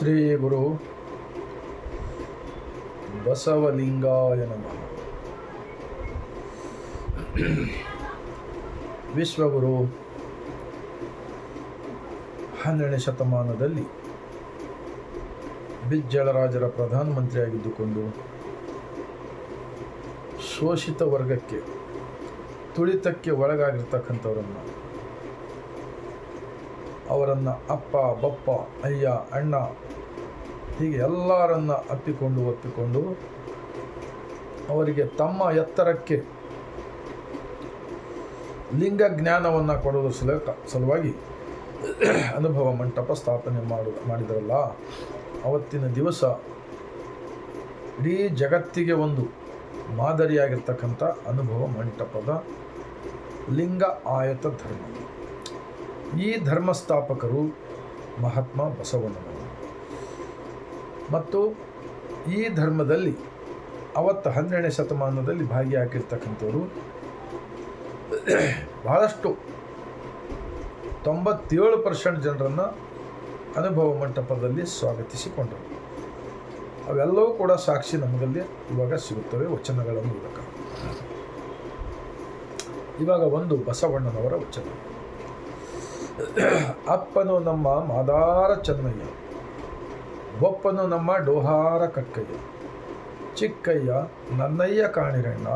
ಶ್ರೀ ಗುರು ಬಸವಲಿಂಗಾಯ ನಮಃ. ವಿಶ್ವಗುರು ಹನ್ನೆರಡನೇ ಶತಮಾನದಲ್ಲಿ ಬಿಜ್ಜಳರಾಜರ ಪ್ರಧಾನಮಂತ್ರಿಯಾಗಿದ್ದುಕೊಂಡು ಶೋಷಿತ ವರ್ಗಕ್ಕೆ ತುಳಿತಕ್ಕೆ ಒಳಗಾಗಿರ್ತಕ್ಕಂಥವರನ್ನು ಅವರನ್ನು ಅಪ್ಪ, ಬಪ್ಪ, ಅಯ್ಯ, ಅಣ್ಣ ಹೀಗೆ ಎಲ್ಲರನ್ನ ಅಪ್ಪಿಕೊಂಡು ಒಪ್ಪಿಕೊಂಡು ಅವರಿಗೆ ತಮ್ಮ ಎತ್ತರಕ್ಕೆ ಲಿಂಗ ಜ್ಞಾನವನ್ನು ಕೊಡೋದ್ರ ಸಲ, ಸಲುವಾಗಿ ಅನುಭವ ಮಂಟಪ ಸ್ಥಾಪನೆ ಮಾಡು, ಮಾಡಿದರಲ್ಲ, ಅವತ್ತಿನ ದಿವಸ ಇಡೀ ಜಗತ್ತಿಗೆ ಒಂದು ಮಾದರಿಯಾಗಿರ್ತಕ್ಕಂಥ ಅನುಭವ ಮಂಟಪದ ಲಿಂಗ ಆಯತ ಧರ್ಮ. ಈ ಧರ್ಮಸ್ಥಾಪಕರು ಮಹಾತ್ಮ ಬಸವಣ್ಣನವರು. ಮತ್ತು ಈ ಧರ್ಮದಲ್ಲಿ ಅವತ್ತು ಹನ್ನೆರಡನೇ ಶತಮಾನದಲ್ಲಿ ಭಾಗಿಯಾಗಿರ್ತಕ್ಕಂಥವರು ಬಹಳಷ್ಟು ತೊಂಬತ್ತೇಳು ಪರ್ಸೆಂಟ್ ಜನರನ್ನು ಅನುಭವ ಮಂಟಪದಲ್ಲಿ ಸ್ವಾಗತಿಸಿಕೊಂಡರು. ಅವೆಲ್ಲವೂ ಕೂಡ ಸಾಕ್ಷಿ ನಮಗಲ್ಲಿ ಇವಾಗ ಸಿಗುತ್ತವೆ ವಚನಗಳ ಮೂಲಕ. ಇವಾಗ ಒಂದು ಬಸವಣ್ಣನವರ ವಚನ. ಅಪ್ಪನು ನಮ್ಮ ಮಾದಾರ ಚನ್ನಯ್ಯ, ಒಪ್ಪನು ನಮ್ಮ ಡೋಹಾರ ಕಕ್ಕಯ್ಯ, ಚಿಕ್ಕಯ್ಯ ನನ್ನಯ್ಯ ಕಾಣಿರಣ್ಣ,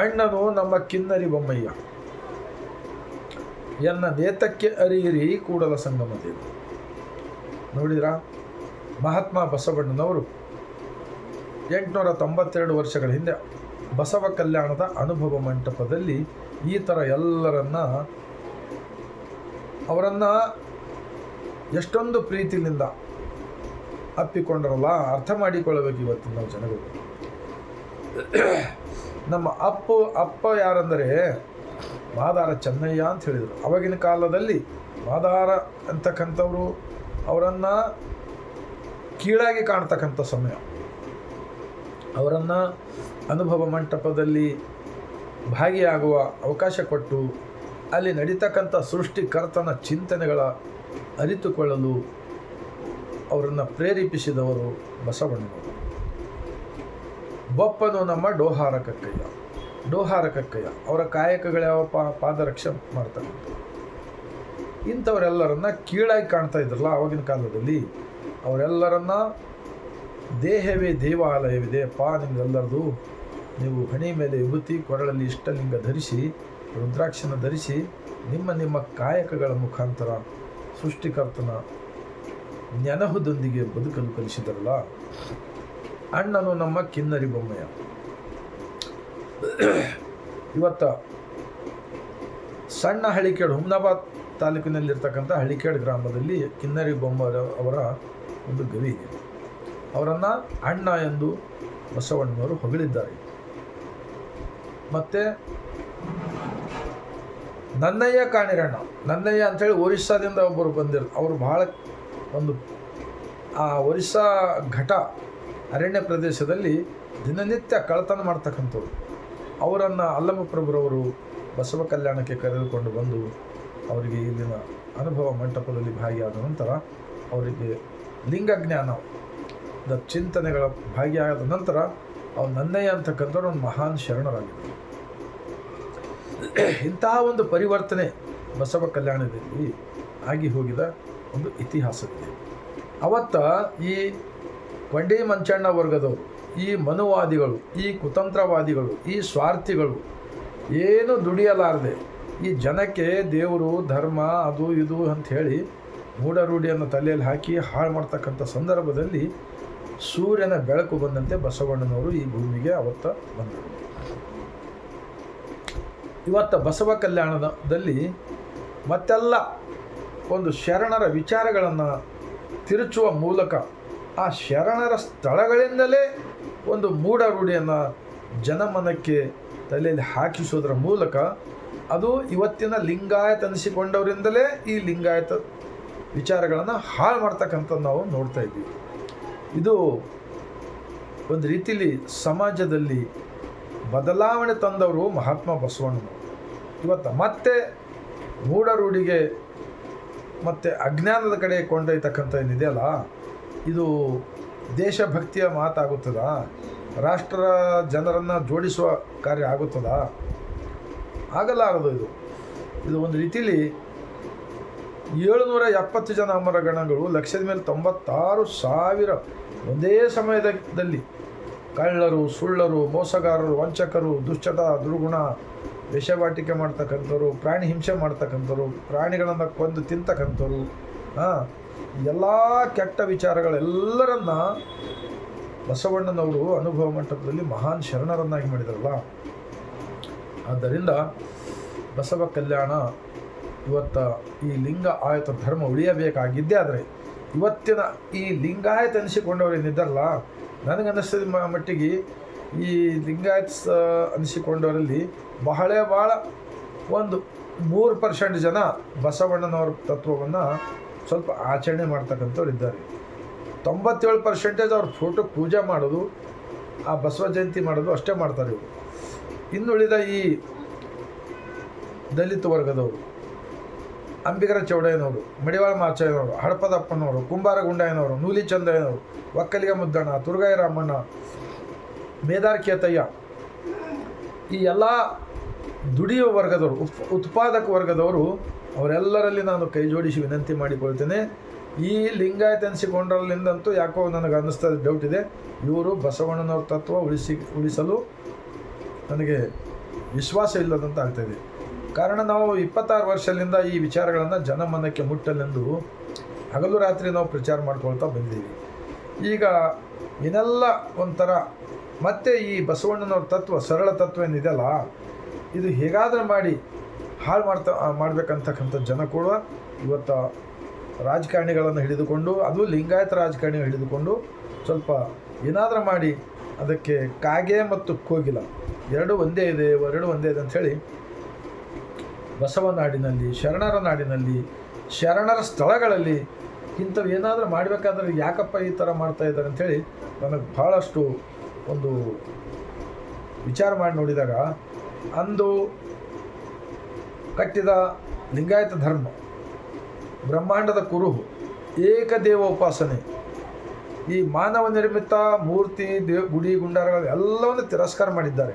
ಅಣ್ಣನು ನಮ್ಮ ಕಿನ್ನರಿ ಬೊಮ್ಮಯ್ಯ. ಎನ್ನ ನೇತಕ್ಕೆ ಅರಿಯಿರಿ ಕೂಡಲ ಸಂಗಮ ದೇವಿ. ನೋಡಿದ್ರಾ? ಮಹಾತ್ಮ ಬಸವಣ್ಣನವರು ಎಂಟುನೂರ ತೊಂಬತ್ತೆರಡು ವರ್ಷಗಳ ಹಿಂದೆ ಬಸವ ಕಲ್ಯಾಣದ ಅನುಭವ ಮಂಟಪದಲ್ಲಿ ಈ ಥರ ಎಲ್ಲರನ್ನ ಅವರನ್ನು ಎಷ್ಟೊಂದು ಪ್ರೀತಿಯಿಂದ ಅಪ್ಪಿಕೊಂಡ್ರಲ್ಲ, ಅರ್ಥ ಮಾಡಿಕೊಳ್ಳಬೇಕು ಇವತ್ತು ನಾವು ಜನಗಳು. ನಮ್ಮ ಅಪ್ಪು, ಅಪ್ಪ ಯಾರಂದರೆ ಮಾದಾರ ಚೆನ್ನಯ್ಯ ಅಂತ ಹೇಳಿದರು. ಅವಾಗಿನ ಕಾಲದಲ್ಲಿ ಮಾದಾರ ಅಂತಕ್ಕಂಥವರು ಅವರನ್ನು ಕೀಳಾಗಿ ಕಾಣ್ತಕ್ಕಂಥ ಸಮಯ. ಅವರನ್ನು ಅನುಭವ ಮಂಟಪದಲ್ಲಿ ಭಾಗಿಯಾಗುವ ಅವಕಾಶ ಕೊಟ್ಟು ಅಲ್ಲಿ ನಡೀತಕ್ಕಂಥ ಸೃಷ್ಟಿಕರ್ತನ ಚಿಂತನೆಗಳ ಅರಿತುಕೊಳ್ಳಲು ಅವರನ್ನು ಪ್ರೇರೇಪಿಸಿದವರು ಬಸವಣ್ಣನವರು. ಬೊಪ್ಪನು ನಮ್ಮ ಡೋಹಾರ ಕಕ್ಕಯ್ಯ ಡೋಹಾರ ಕಕ್ಕಯ್ಯ ಅವರ ಕಾಯಕಗಳ್ಯಾವಪ್ಪ ಪಾದರಕ್ಷೆ ಮಾಡ್ತಾರೆ. ಇಂಥವರೆಲ್ಲರನ್ನ ಕೀಳಾಗಿ ಕಾಣ್ತಾ ಇದ್ರಲ್ಲ ಆವಾಗಿನ ಕಾಲದಲ್ಲಿ. ಅವರೆಲ್ಲರನ್ನ ದೇಹವೇ ದೇವಾಲಯವಿದೆ. ಪಾ ನಿಮ್ಗೆಲ್ಲರದು ನೀವು ಹಣಿ ಮೇಲೆ ವಿಭೂತಿ ಕೊರಳಲ್ಲಿ ಇಷ್ಟಲಿಂಗ ಧರಿಸಿ ರುದ್ರಾಕ್ಷನ ಧರಿಸಿ ನಿಮ್ಮ ನಿಮ್ಮ ಕಾಯಕಗಳ ಮುಖಾಂತರ ಸೃಷ್ಟಿಕರ್ತನ ನೆನಹುದೊಂದಿಗೆ ಬದುಕಲು ಕಲಿಸಿದರಲ್ಲ? ಅಣ್ಣನು ನಮ್ಮ ಕಿನ್ನರಿ ಬೊಮ್ಮಯ್ಯ. ಇವತ್ತ ಸಣ್ಣ ಹಳಿಕೇಡು, ಹುಮ್ನಾಬಾದ್ ತಾಲೂಕಿನಲ್ಲಿರ್ತಕ್ಕಂಥ ಹಳಿಕೇಡು ಗ್ರಾಮದಲ್ಲಿ ಕಿನ್ನರಿ ಬೊಮ್ಮ ಅವರ ಒಂದು ಗವಿ ಇದೆ. ಅವರನ್ನು ಅಣ್ಣ ಎಂದು ಬಸವಣ್ಣನವರು ಹೊಗಳಿದ್ದಾರೆ. ಮತ್ತು ನನ್ನಯ್ಯ ಕಾಣಿರಣ್ಣ. ನನ್ನಯ್ಯ ಅಂಥೇಳಿ ಒರಿಸ್ಸಾದಿಂದ ಒಬ್ಬರು ಬಂದಿರು. ಅವರು ಬಹಳ ಒಂದು, ಆ ಒರಿಸ್ಸಾ ಘಟ ಅರಣ್ಯ ಪ್ರದೇಶದಲ್ಲಿ ದಿನನಿತ್ಯ ಕಳತನ ಮಾಡ್ತಕ್ಕಂಥವ್ರು. ಅವರನ್ನು ಅಲ್ಲಮಪ್ರಭುರವರು ಬಸವ ಕಲ್ಯಾಣಕ್ಕೆ ಕರೆದುಕೊಂಡು ಬಂದು ಅವರಿಗೆ ಇಲ್ಲಿನ ಅನುಭವ ಮಂಟಪದಲ್ಲಿ ಭಾಗಿಯಾದ ನಂತರ ಅವರಿಗೆ ಲಿಂಗಜ್ಞಾನದ ಚಿಂತನೆಗಳ ಭಾಗಿಯಾದ ನಂತರ ಅವ್ರು ನನ್ನಯ್ಯ ಅಂತಕ್ಕಂಥವ್ರು ಒಂದು ಮಹಾನ್ ಶರಣರಾಗಿದ್ದರು. ಇಂತಹ ಒಂದು ಪರಿವರ್ತನೆ ಬಸವ ಕಲ್ಯಾಣದಲ್ಲಿ ಆಗಿ ಹೋಗಿದ ಒಂದು ಇತಿಹಾಸವಿದೆ. ಅವತ್ತ ಈ ಕೊಂಡಿ ಮಂಚಣ್ಣ ವರ್ಗದವರು, ಈ ಮನುವಾದಿಗಳು, ಈ ಕುತಂತ್ರವಾದಿಗಳು, ಈ ಸ್ವಾರ್ಥಿಗಳು ಏನು ದುಡಿಯಲಾರದೆ ಈ ಜನಕ್ಕೆ ದೇವರು, ಧರ್ಮ, ಅದು ಇದು ಅಂತ ಹೇಳಿ ಮೂಢರೂಢಿಯನ್ನು ತಲೆಯಲ್ಲಿ ಹಾಕಿ ಹಾಳು ಮಾಡ್ತಕ್ಕಂಥ ಸಂದರ್ಭದಲ್ಲಿ ಸೂರ್ಯನ ಬೆಳಕು ಬಂದಂತೆ ಬಸವಣ್ಣನವರು ಈ ಭೂಮಿಗೆ ಅವತ್ತ ಬಂದರು. ಇವತ್ತು ಬಸವ ಕಲ್ಯಾಣದಲ್ಲಿ ಮತ್ತೆಲ್ಲ ಒಂದು ಶರಣರ ವಿಚಾರಗಳನ್ನು ತಿರುಚುವ ಮೂಲಕ ಆ ಶರಣರ ಸ್ಥಳಗಳಿಂದಲೇ ಒಂದು ಮೂಢರೂಢಿಯನ್ನು ಜನಮನಕ್ಕೆ ತಲೆಯಲ್ಲಿ ಹಾಕಿಸೋದ್ರ ಮೂಲಕ ಅದು ಇವತ್ತಿನ ಲಿಂಗಾಯತ ಅನಿಸಿಕೊಂಡವರಿಂದಲೇ ಈ ಲಿಂಗಾಯತ ವಿಚಾರಗಳನ್ನು ಹಾಳು ಮಾಡ್ತಕ್ಕಂಥದ್ದು ನಾವು ನೋಡ್ತಾ ಇದ್ದೀವಿ. ಇದು ಒಂದು ರೀತಿಯಲ್ಲಿ ಸಮಾಜದಲ್ಲಿ ಬದಲಾವಣೆ ತಂದವರು ಮಹಾತ್ಮ ಬಸವಣ್ಣನವರು. ಇವತ್ತು ಮತ್ತೆ ಮೂಢರೂಢಿಗೆ ಮತ್ತು ಅಜ್ಞಾನದ ಕಡೆ ಕೊಂಡೊಯ್ತಕ್ಕಂಥ ಏನಿದೆಯಲ್ಲ ಇದು ದೇಶಭಕ್ತಿಯ ಮಾತಾಗುತ್ತದ? ರಾಷ್ಟ್ರ ಜನರನ್ನು ಜೋಡಿಸುವ ಕಾರ್ಯ ಆಗುತ್ತದ? ಆಗಲಾರದು ಇದು. ಇದು ಒಂದು ರೀತಿಲಿ ಏಳುನೂರ ಎಪ್ಪತ್ತು ಜನ ಅಮರಗಣಗಳು ಲಕ್ಷದ ಮೇಲೆ ತೊಂಬತ್ತಾರು ಸಾವಿರ ಒಂದೇ ಸಮಯದಲ್ಲಿ ಕಳ್ಳರು, ಸುಳ್ಳರು, ಮೋಸಗಾರರು, ವಂಚಕರು, ದುಶ್ಚಟ, ದುರ್ಗುಣ ವಿಷವಾಟಿಕೆ ಮಾಡ್ತಕ್ಕಂಥವ್ರು, ಪ್ರಾಣಿ ಹಿಂಸೆ ಮಾಡ್ತಕ್ಕಂಥವ್ರು, ಪ್ರಾಣಿಗಳನ್ನು ಕೊಂದು ತಿಂತಕ್ಕಂಥವ್ರು, ಹಾಂ, ಎಲ್ಲ ಕೆಟ್ಟ ವಿಚಾರಗಳೆಲ್ಲರನ್ನ ಬಸವಣ್ಣನವರು ಅನುಭವ ಮಂಟಪದಲ್ಲಿ ಮಹಾನ್ ಶರಣರನ್ನಾಗಿ ಮಾಡಿದ್ರಲ್ಲ. ಆದ್ದರಿಂದ ಬಸವ ಕಲ್ಯಾಣ ಇವತ್ತ ಈ ಲಿಂಗ ಆಯತ ಧರ್ಮ ಉಳಿಯಬೇಕಾಗಿದ್ದೇ ಆದರೆ ಇವತ್ತಿನ ಈ ಲಿಂಗಾಯತ ಅನಿಸಿಕೊಂಡವರು ಏನಿದ್ದಾರಲ್ಲ ನನಗನ್ನಿಸಿದ ಮಟ್ಟಿಗೆ ಈ ಲಿಂಗಾಯತ ಅನಿಸಿಕೊಂಡವರಲ್ಲಿ ಬಹಳ ಭಾಳ ಒಂದು ಮೂರು ಪರ್ಸೆಂಟ್ ಜನ ಬಸವಣ್ಣನವರ ತತ್ವವನ್ನು ಸ್ವಲ್ಪ ಆಚರಣೆ ಮಾಡ್ತಕ್ಕಂಥವ್ರು ಇದ್ದಾರೆ. ತೊಂಬತ್ತೇಳು ಪರ್ಸೆಂಟೇಜ್ ಅವ್ರ ಫೋಟೋ ಪೂಜೆ ಮಾಡೋದು, ಆ ಬಸವ ಜಯಂತಿ ಮಾಡೋದು ಅಷ್ಟೇ ಮಾಡ್ತಾರೆ ಇವರು. ಇನ್ನುಳಿದ ಈ ದಲಿತ ವರ್ಗದವರು ಅಂಬಿಗರ ಚೌಡಯ್ಯನವರು, ಮಡಿವಾಳ ಮಾಚಯ್ಯನವರು, ಹಡಪದಪ್ಪನವರು ಕುಂಬಾರ ಗುಂಡಯ್ಯನವರು ನೂಲಿ ಚಂದಯ್ಯನವರು ಒಕ್ಕಲಿಗ ಮುದ್ದಣ್ಣ ದುರ್ಗಾಯ ರಾಮಣ್ಣ ಮೇದಾರ್ ಕೇತಯ್ಯ ಈ ಎಲ್ಲ ದುಡಿಯುವ ವರ್ಗದವರು, ಉತ್, ಉತ್ಪಾದಕ ವರ್ಗದವರು, ಅವರೆಲ್ಲರಲ್ಲಿ ನಾನು ಕೈ ಜೋಡಿಸಿ ವಿನಂತಿ ಮಾಡಿಕೊಳ್ತೇನೆ. ಈ ಲಿಂಗಾಯತ ಅನಿಸಿಕೊಂಡರಲ್ಲಿಂದಂತೂ ಯಾಕೋ ನನಗೆ ಅನ್ನಿಸ್ತದೆ ಡೌಟ್ ಇದೆ ಇವರು ಬಸವಣ್ಣನವ್ರ ತತ್ವ ಉಳಿಸಿ, ಉಳಿಸಲು ನನಗೆ ವಿಶ್ವಾಸ ಇಲ್ಲದಂತ ಆಗ್ತಾಯಿದೆ ಕಾರಣ ನಾವು ಇಪ್ಪತ್ತಾರು ವರ್ಷದಿಂದ ಈ ವಿಚಾರಗಳನ್ನು ಜನಮನಕ್ಕೆ ಮುಟ್ಟಲೆಂದು ಹಗಲು ರಾತ್ರಿ ನಾವು ಪ್ರಚಾರ ಮಾಡ್ಕೊಳ್ತಾ ಬಂದೀವಿ. ಈಗ ಇನ್ನೆಲ್ಲ ಒಂಥರ ಮತ್ತೆ ಈ ಬಸವಣ್ಣನವ್ರ ತತ್ವ ಸರಳ ತತ್ವ ಏನಿದೆಯಲ್ಲ, ಇದು ಹೇಗಾದರೂ ಮಾಡಿ ಹಾಳು ಮಾಡ್ತಾ, ಮಾಡಬೇಕಂತಕ್ಕಂಥ ಜನ ಕೂಡ ಇವತ್ತು ರಾಜಕಾರಣಿಗಳನ್ನು ಹಿಡಿದುಕೊಂಡು, ಅದು ಲಿಂಗಾಯತ ರಾಜಕಾರಣಿ ಹಿಡಿದುಕೊಂಡು ಸ್ವಲ್ಪ ಏನಾದರೂ ಮಾಡಿ ಅದಕ್ಕೆ ಕಾಗೆ ಮತ್ತು ಕೋಗಿಲ, ಎರಡು ಒಂದೇ ಇದೆ, ಎರಡು ಒಂದೇ ಇದೆ ಅಂಥೇಳಿ ಬಸವ ನಾಡಿನಲ್ಲಿ, ಶರಣರ ನಾಡಿನಲ್ಲಿ, ಶರಣರ ಸ್ಥಳಗಳಲ್ಲಿ ಇಂಥವು ಏನಾದರೂ ಮಾಡಬೇಕಾದ್ರೆ ಯಾಕಪ್ಪ ಈ ಥರ ಮಾಡ್ತಾ ಇದ್ದಾರೆ ಅಂಥೇಳಿ ನನಗೆ ಭಾಳಷ್ಟು ಒಂದು ವಿಚಾರ ಮಾಡಿ ನೋಡಿದಾಗ, ಅಂದು ಕಟ್ಟಿದ ಲಿಂಗಾಯತ ಧರ್ಮ, ಬ್ರಹ್ಮಾಂಡದ ಕುರುಹು ಏಕದೇವೋಪಾಸನೆ ಈ ಮಾನವ ನಿರ್ಮಿತ ಮೂರ್ತಿ, ದೇವ್, ಗುಡಿ, ಗುಂಡಾರಗಳು ಎಲ್ಲವನ್ನು ತಿರಸ್ಕಾರ ಮಾಡಿದ್ದಾರೆ.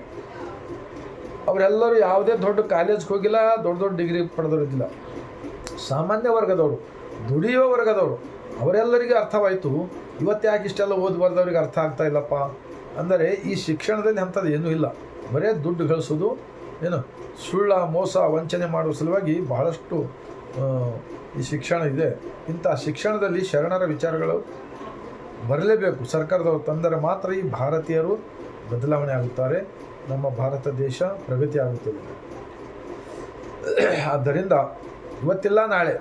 ಅವರೆಲ್ಲರೂ ಯಾವುದೇ ದೊಡ್ಡ ಕಾಲೇಜ್ಗೆ ಹೋಗಿಲ್ಲ, ದೊಡ್ಡ ದೊಡ್ಡ ಡಿಗ್ರಿ ಪಡೆದಿರೋದಿಲ್ಲ ಸಾಮಾನ್ಯ ವರ್ಗದವರು, ದುಡಿಯುವ ವರ್ಗದವರು, ಅವರೆಲ್ಲರಿಗೆ ಅರ್ಥವಾಯಿತು, ಇವತ್ತು ಯಾಕೆ ಇಷ್ಟೆಲ್ಲ ಓದಿ ಬರ್ದವ್ರಿಗೆ ಅರ್ಥ ಆಗ್ತಾ ಇಲ್ಲಪ್ಪ? ಅಂದರೆ ಈ ಶಿಕ್ಷಣದಲ್ಲಿ ಅಂಥದ್ದು ಏನೂ ಇಲ್ಲ. ಬರೇ ದುಡ್ಡು ಗಳಿಸೋದು, ಏನು, ಸುಳ್ಳ, ಮೋಸ, ವಂಚನೆ ಮಾಡುವ ಸಲುವಾಗಿ ಬಹಳಷ್ಟು ಈ ಶಿಕ್ಷಣ ಇದೆ. ಇಂಥ ಶಿಕ್ಷಣದಲ್ಲಿ ಶರಣರ ವಿಚಾರಗಳು ಬರಲೇಬೇಕು. ಸರ್ಕಾರದವರು ತಂದರೆ ಮಾತ್ರ ಈ ಭಾರತೀಯರು ಬದಲಾವಣೆ ಆಗುತ್ತಾರೆ. ನಮ್ಮ ಭಾರತ ದೇಶ ಪ್ರಗತಿ ಆಗುತ್ತದೆ. ಆದ್ದರಿಂದ ಇವತ್ತಿಲ್ಲ ನಾಳೆ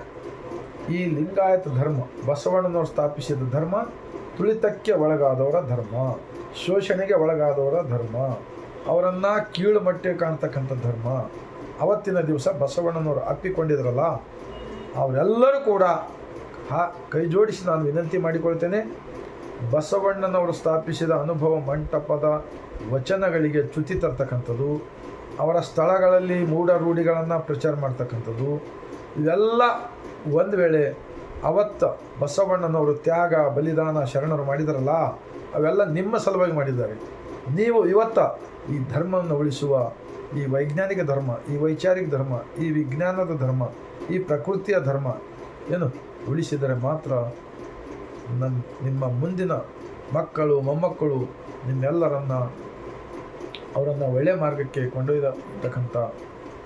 ಈ ಲಿಂಗಾಯತ ಧರ್ಮ, ಬಸವಣ್ಣನವರು ಸ್ಥಾಪಿಸಿದ ಧರ್ಮ, ತುಳಿತಕ್ಕೆ ಒಳಗಾದವರ ಧರ್ಮ, ಶೋಷಣೆಗೆ ಒಳಗಾದವರ ಧರ್ಮ, ಅವರನ್ನು ಕೀಳು ಮಟ್ಟಿಗೆ ಕಾಣ್ತಕ್ಕಂಥ ಧರ್ಮ, ಅವತ್ತಿನ ದಿವಸ ಬಸವಣ್ಣನವರು ಅಪ್ಪಿಕೊಂಡಿದ್ರಲ್ಲ, ಅವರೆಲ್ಲರೂ ಕೂಡ ಹಾ, ಕೈ ಜೋಡಿಸಿ ನಾನು ವಿನಂತಿ ಮಾಡಿಕೊಳ್ತೇನೆ. ಬಸವಣ್ಣನವರು ಸ್ಥಾಪಿಸಿದ ಅನುಭವ ಮಂಟಪದ ವಚನಗಳಿಗೆ ಚ್ಯುತಿ ತರ್ತಕ್ಕಂಥದ್ದು, ಅವರ ಸ್ಥಳಗಳಲ್ಲಿ ಮೂಢರೂಢಿಗಳನ್ನು ಪ್ರಚಾರ ಮಾಡ್ತಕ್ಕಂಥದ್ದು, ಇವೆಲ್ಲ ಒಂದು ವೇಳೆ ಅವತ್ತ ಬಸವಣ್ಣನವರು ತ್ಯಾಗ, ಬಲಿದಾನ, ಶರಣರು ಮಾಡಿದಾರಲ್ಲ, ಅವೆಲ್ಲ ನಿಮ್ಮ ಸಲುವಾಗಿ ಮಾಡಿದ್ದಾರೆ. ನೀವು ಇವತ್ತ ಈ ಧರ್ಮವನ್ನು ಉಳಿಸುವ ಈ ವೈಜ್ಞಾನಿಕ ಧರ್ಮ, ಈ ವೈಚಾರಿಕ ಧರ್ಮ, ಈ ವಿಜ್ಞಾನದ ಧರ್ಮ, ಈ ಪ್ರಕೃತಿಯ ಧರ್ಮ ಏನು ಉಳಿಸಿದರೆ ಮಾತ್ರ ನನ್ನ ನಿಮ್ಮ ಮುಂದಿನ ಮಕ್ಕಳು, ಮೊಮ್ಮಕ್ಕಳು, ನಿಮ್ಮೆಲ್ಲರನ್ನ ಅವರನ್ನು ಒಳ್ಳೆಯ ಮಾರ್ಗಕ್ಕೆ ಕೊಂಡೊಯ್ದಕ್ಕಂಥ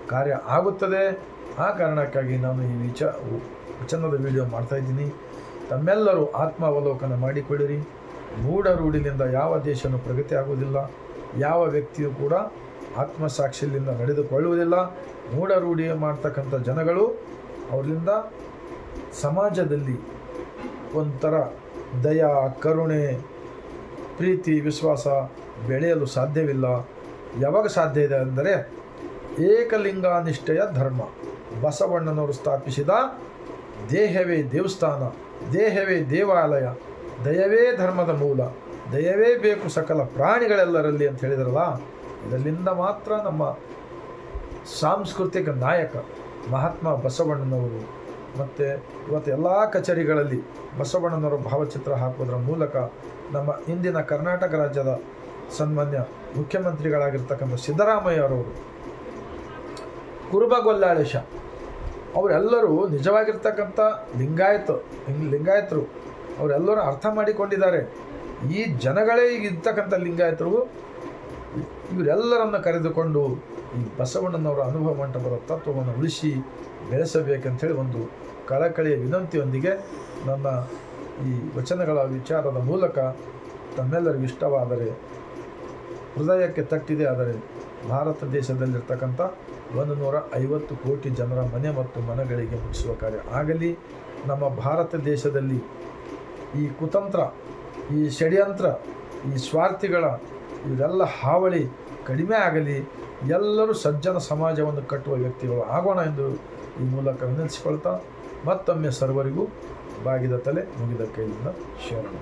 ಕಾರ್ಯ ಆಗುತ್ತದೆ. ಆ ಕಾರಣಕ್ಕಾಗಿ ನಾನು ಈ ವಿಚ ವಚನದ ವಿಡಿಯೋ ಮಾಡ್ತಾಯಿದ್ದೀನಿ ತಮ್ಮೆಲ್ಲರೂ ಆತ್ಮಾವಲೋಕನ ಮಾಡಿಕೊಳ್ಳಿರಿ. ಮೂಢ ರೂಢಿನಿಂದ ಯಾವ ದೇಶನು ಪ್ರಗತಿ ಆಗುವುದಿಲ್ಲ. ಯಾವ ವ್ಯಕ್ತಿಯೂ ಕೂಡ ಆತ್ಮಸಾಕ್ಷಿಯಿಂದ ನಡೆದುಕೊಳ್ಳುವುದಿಲ್ಲ. ಮೂಢ ರೂಢಿ ಮಾಡ್ತಕ್ಕಂಥ ಜನಗಳು ಅವರಿಂದ ಸಮಾಜದಲ್ಲಿ ಒಂಥರ ದಯ, ಕರುಣೆ, ಪ್ರೀತಿ, ವಿಶ್ವಾಸ ಬೆಳೆಯಲು ಸಾಧ್ಯವಿಲ್ಲ. ಯಾವಾಗ ಸಾಧ್ಯ ಇದೆ ಅಂದರೆ ಏಕಲಿಂಗಾನಿಷ್ಠೆಯ ಧರ್ಮ. ಬಸವಣ್ಣನವರು ಸ್ಥಾಪಿಸಿದ ದೇಹವೇ ದೇವಸ್ಥಾನ, ದೇಹವೇ ದೇವಾಲಯ, ದಯವೇ ಧರ್ಮದ ಮೂಲ, ದಯವೇ ಬೇಕು ಸಕಲ ಪ್ರಾಣಿಗಳೆಲ್ಲರಲ್ಲಿ ಅಂತ ಹೇಳಿದ್ರಲ್ಲ ಇದರಿಂದ ಮಾತ್ರ ನಮ್ಮ ಸಾಂಸ್ಕೃತಿಕ ನಾಯಕ ಮಹಾತ್ಮ ಬಸವಣ್ಣನವರು ಮತ್ತು ಇವತ್ತು ಎಲ್ಲ ಕಚೇರಿಗಳಲ್ಲಿ ಬಸವಣ್ಣನವರ ಭಾವಚಿತ್ರ ಹಾಕೋದ್ರ ಮೂಲಕ ನಮ್ಮ ಇಂದಿನ ಕರ್ನಾಟಕ ರಾಜ್ಯದ ಸನ್ಮಾನ್ಯ ಮುಖ್ಯಮಂತ್ರಿಗಳಾಗಿರ್ತಕ್ಕಂಥ ಸಿದ್ದರಾಮಯ್ಯರವರು ಕುರುಬಗೊಲ್ಲಾಳೇಶ ಅವರೆಲ್ಲರೂ ನಿಜವಾಗಿರ್ತಕ್ಕಂಥ ಲಿಂಗಾಯತ ಲಿಂಗಾಯತರು. ಅವರೆಲ್ಲರೂ ಅರ್ಥ ಮಾಡಿಕೊಂಡಿದ್ದಾರೆ. ಈ ಜನಗಳೇ ಈಗ ಇರ್ತಕ್ಕಂಥ ಲಿಂಗಾಯತರು, ಇವರೆಲ್ಲರನ್ನು ಕರೆದುಕೊಂಡು ಈ ಬಸವಣ್ಣನವರ ಅನುಭವ ಮಂಟಪದ ತತ್ವವನ್ನು ಉಳಿಸಿ ಬೆಳೆಸಬೇಕಂಥೇಳಿ ಒಂದು ಕಳಕಳಿಯ ವಿನಂತಿಯೊಂದಿಗೆ ನನ್ನ ಈ ವಚನಗಳ ವಿಚಾರದ ಮೂಲಕ ತಮ್ಮೆಲ್ಲರಿಗೂ ಇಷ್ಟವಾದರೆ ಹೃದಯಕ್ಕೆ ತಟ್ಟಿದೆ ಆದರೆ ಭಾರತ ದೇಶದಲ್ಲಿರ್ತಕ್ಕಂಥ ಒಂದು ನೂರ ಐವತ್ತು ಕೋಟಿ ಜನರ ಮನೆ ಮತ್ತು ಮನಗಳಿಗೆ ಮುಟ್ಟಿಸುವ ಕಾರ್ಯ ಆಗಲಿ, ನಮ್ಮ ಭಾರತ ದೇಶದಲ್ಲಿ ಈ ಕುತಂತ್ರ, ಈ ಷಡ್ಯಂತ್ರ, ಈ ಸ್ವಾರ್ಥಿಗಳ ಇವೆಲ್ಲ ಹಾವಳಿ ಕಡಿಮೆ ಆಗಲಿ ಎಲ್ಲರೂ ಸಜ್ಜನ ಸಮಾಜವನ್ನು ಕಟ್ಟುವ ವ್ಯಕ್ತಿಗಳು ಆಗೋಣ ಎಂದು ಈ ಮೂಲಕ ವಿನಂತಿಸಿಕೊಳ್ತಾ ಮತ್ತೊಮ್ಮೆ ಸರ್ವರಿಗೂ ಬಾಗಿದ ತಲೆ ಮುಗಿದ ಕೈಯಿಂದ ಶರಣ.